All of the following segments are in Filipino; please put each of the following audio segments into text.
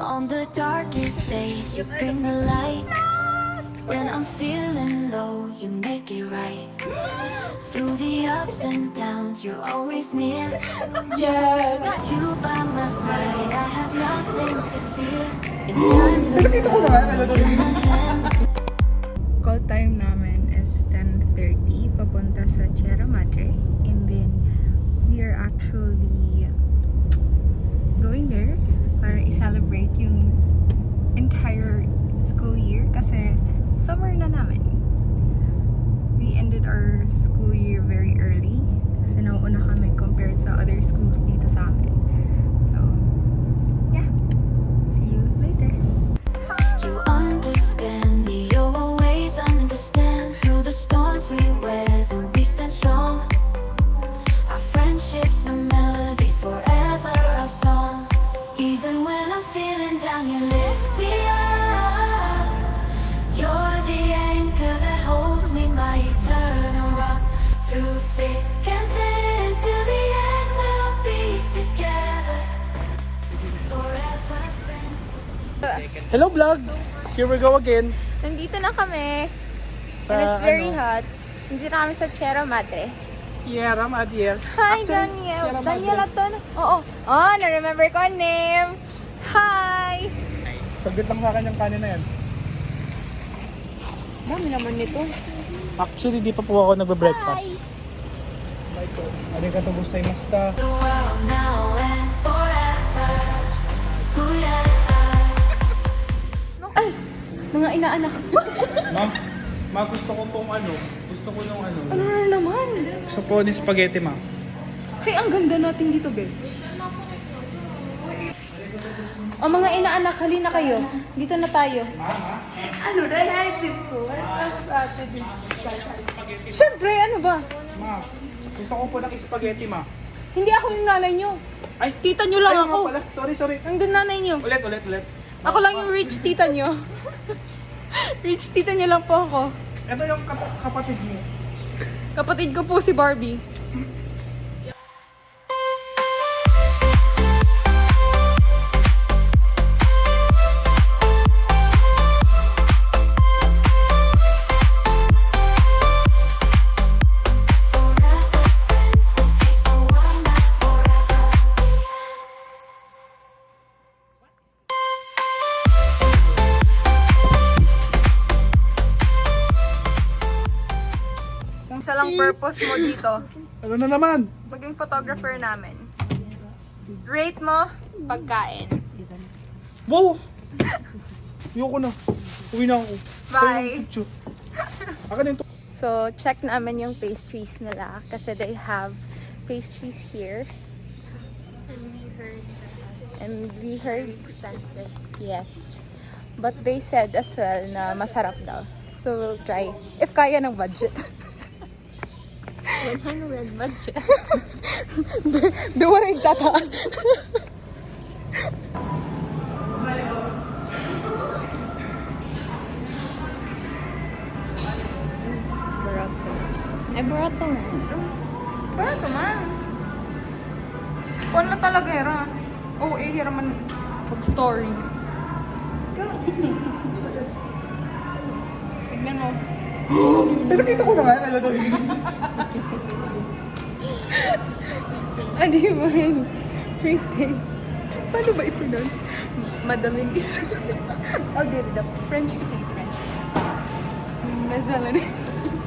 On the darkest days, you bring the light. When I'm feeling low, you make it right. Through the ups and downs, you're always near. Yes! With you by my side, I have nothing to fear. In times of sorrow, you're my hand. Call time namin is 10.30 papunta sa Sierra Madre. And then, we are actually going there para i-celebrate yung entire school year kasi summer na namin. We ended our school year very early kasi nauuna kami compared sa other schools dito sa amin. Hello vlog! Here we go again. Nandito na kami. Sa, And it's very ano, hot. Nandito na kami sa Sierra Madre. Sierra Madre. Hi, Actually, Daniel. Daniela to. no? Oo. Oh, na-remember ko ang name. Hi! Sagot lang sa akin yung kanin na yan. Dami naman nito. Actually, di pa po ako nagbe-breakfast. My God. Arigato gozaimashita. the world now and Mga inaanak. Ma, ma gusto ko pong ano, gusto ko nung ano. Ano na naman? Gusto ko ni spaghetti ma. Hey, ang ganda natin dito, babe. O mga inaanak, halina kayo. Dito na tayo. Ano na natin ko? Siyempre, ano ba? Ma, gusto ko po ng spaghetti ma. Hindi ako yung nanay nyo. Ay, Tita nyo lang ay, ako. pala. Sorry, sorry. Nandun nanay nyo. Ulit, ulit, ulit. Ako lang yung rich tita nyo. rich tita nyo lang po ako. Ito yung kap- kapatid mo. Kapatid ko po si Barbie. Isa lang purpose mo dito. Ano na naman? Maging photographer namin. Rate mo, pagkain. Wow! Ayoko na. Uwi na ako. Bye. Akin to. So, check namin yung pastries nila kasi they have pastries here. And we heard expensive. Yes. But they said as well na masarap daw. So, we'll try. If kaya ng budget. 100 budget. Doon rin tataas. Burato. Eh, burato mo. Burato man. Kung na talaga hera. Oo, eh, hera man pag-story. Tignan mo. Pero kita ko na nga. Ano to? Ah, di ba yun? Free taste. Paano ba i-pronounce? Madaling is... oh, di ba? French kasi French. Nasalan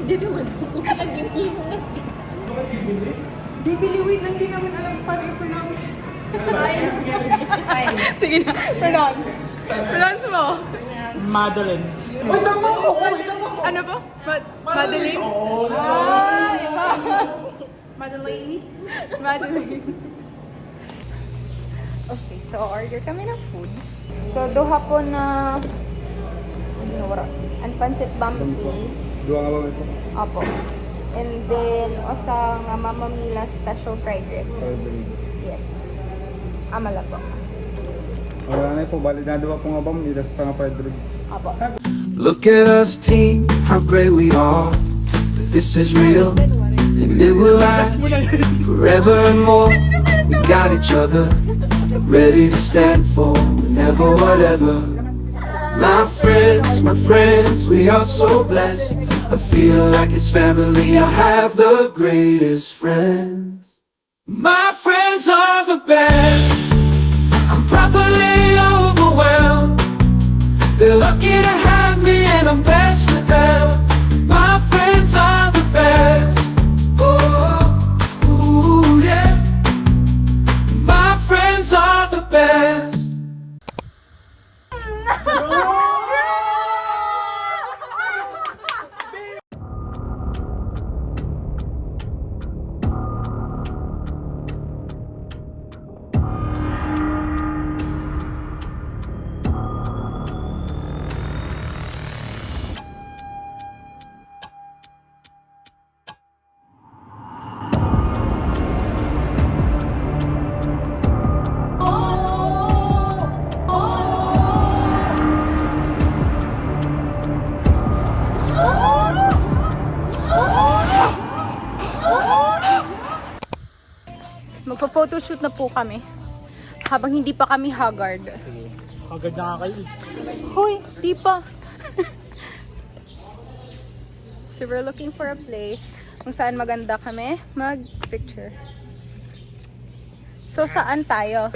Hindi naman sa lagi niyo kasi. Bibili, wait lang, di naman alam paano i-pronounce. Sige na, pronounce. Pronounce mo. Madeleines. Uy, tama ko! Uy, tama ko! Ano po? Ma- Madeleine? Oo. Ah, iba. Madeleines? Madeleines. Okay, so order kami ng food. So, duha po na... Ano, wala? Ang pancit bumpy. Dua nga ba ito? Opo. And then, osa nga Mama Mila special fried ribs. Yes. Amala po. Wala na po. Bali na dua po nga ba? Ilas sa nga fried ribs. Opo. Look at us, team, how great we are. But this is real, and it will last forever and more. We got each other, ready to stand for whenever, whatever. My friends, my friends, we are so blessed. I feel like it's family, I have the greatest friends. My friends are the best. They're lucky to have me, and I'm blessed Magpa-photoshoot na po kami. Habang hindi pa kami haggard. Sige. Agad na nga kayo. Hoy, di pa. so we're looking for a place kung saan maganda kami mag-picture. So saan tayo?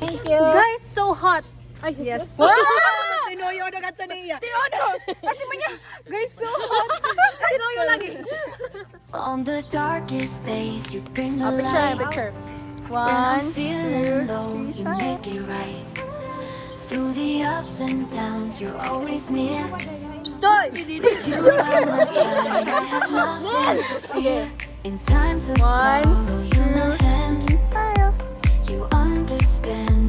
Thank you. Guys, so hot. Ay, Yes. Wow! Tinoyo na gato niya. Tinodo! Kasi mo niya, guys, so hot. On the darkest days, you bring the Oh, picture, light. picture. One, feeling low, three, you make it right. Through the ups and downs, you're always near. Stoy! You by my side, I have nothing to fear. In times of One, sorrow, you're my hand. You understand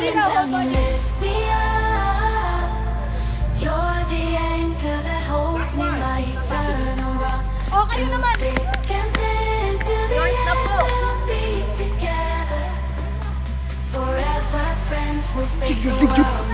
feeling down, you lift me up. You're the anchor that holds me, my eternal rock. Oh, kayo naman! And Yours na end po. together. Forever friends, we'll face the world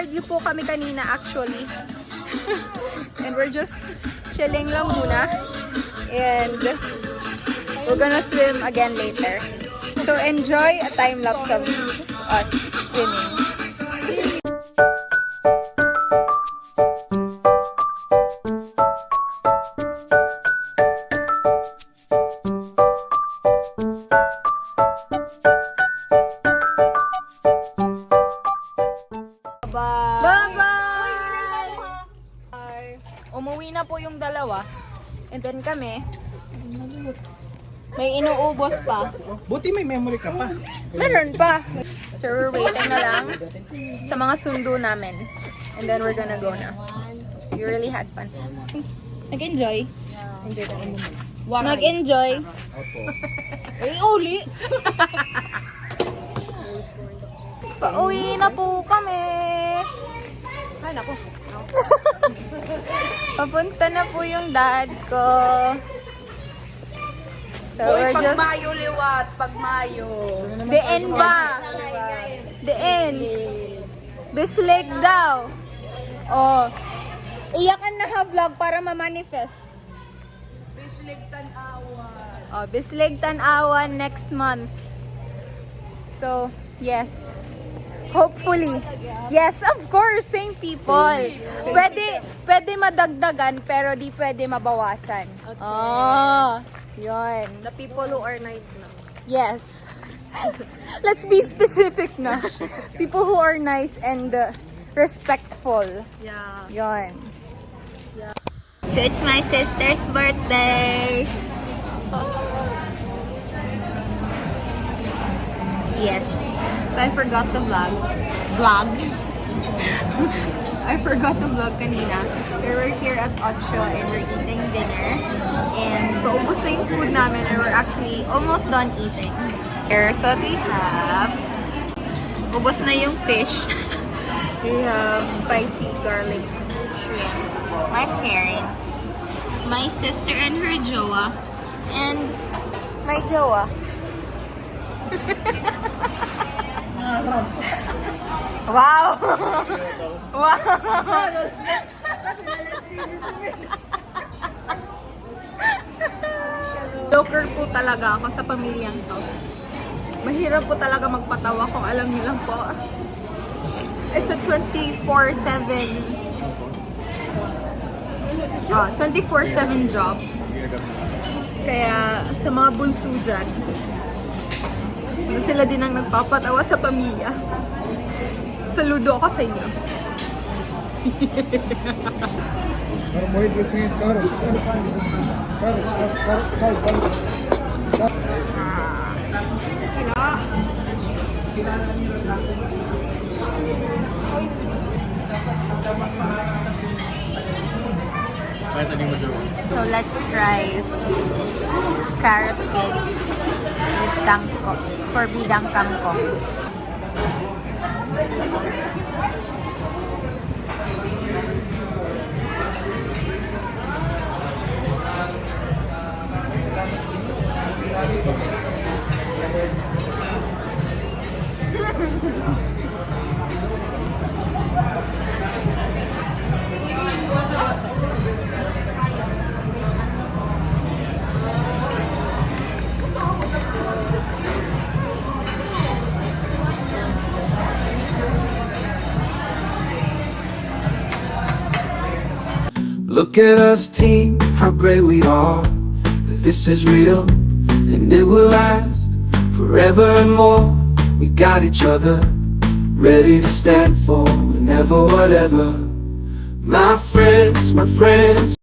Nag-cardio po kami kanina actually. And we're just chilling lang muna. And we're gonna swim again later. So enjoy a time lapse of us swimming. Inuubos pa. Buti may memory ka pa. Meron pa. So we're waiting na lang sa mga sundo namin. And then we're gonna go na. We really had fun. Nag-enjoy? Enjoy ka Nag-enjoy? Eh, uli! Pauwi na po kami! Ay, naku. Papunta na po yung dad ko. So we're Pag just... Mayo liwat, pag Mayo. The end ba? The end. Bislig daw. Oh. Iyakan na ha vlog para ma-manifest. Bislig tanawan. Oh, Bislig Tanawan next month. So, yes. Hopefully. Yes, of course, same people. Pwede, pwede madagdagan pero di pwede mabawasan. Oh, yun. The people who are nice na. Yes. Let's be specific na. People who are nice and uh, respectful. Yeah. Yon. So it's my sister's birthday. Yes. So I forgot the vlog. Vlog. I forgot the vlog kanina. We were here at Ocho and we're eating dinner. And paubos na yung food namin and we're actually almost done eating. Here, so we have ubos na yung fish. we have spicy garlic shrimp. My parents. My sister and her jowa. And my jowa. wow! wow! Joker po talaga ako sa pamilyang to. Mahirap po talaga magpatawa kung alam niyo lang po. It's a 24-7 ah, 24-7 job. Kaya sa mga bunso dyan, sila din ang nagpapatawa sa pamilya. Saludo ako sa inyo. So let's try carrot cake with kangkong, forbidang kangkong. Look at us, team, how great we are. This is real, and it will last forever and more. We got each other, ready to stand for whenever, whatever. My friends, my friends.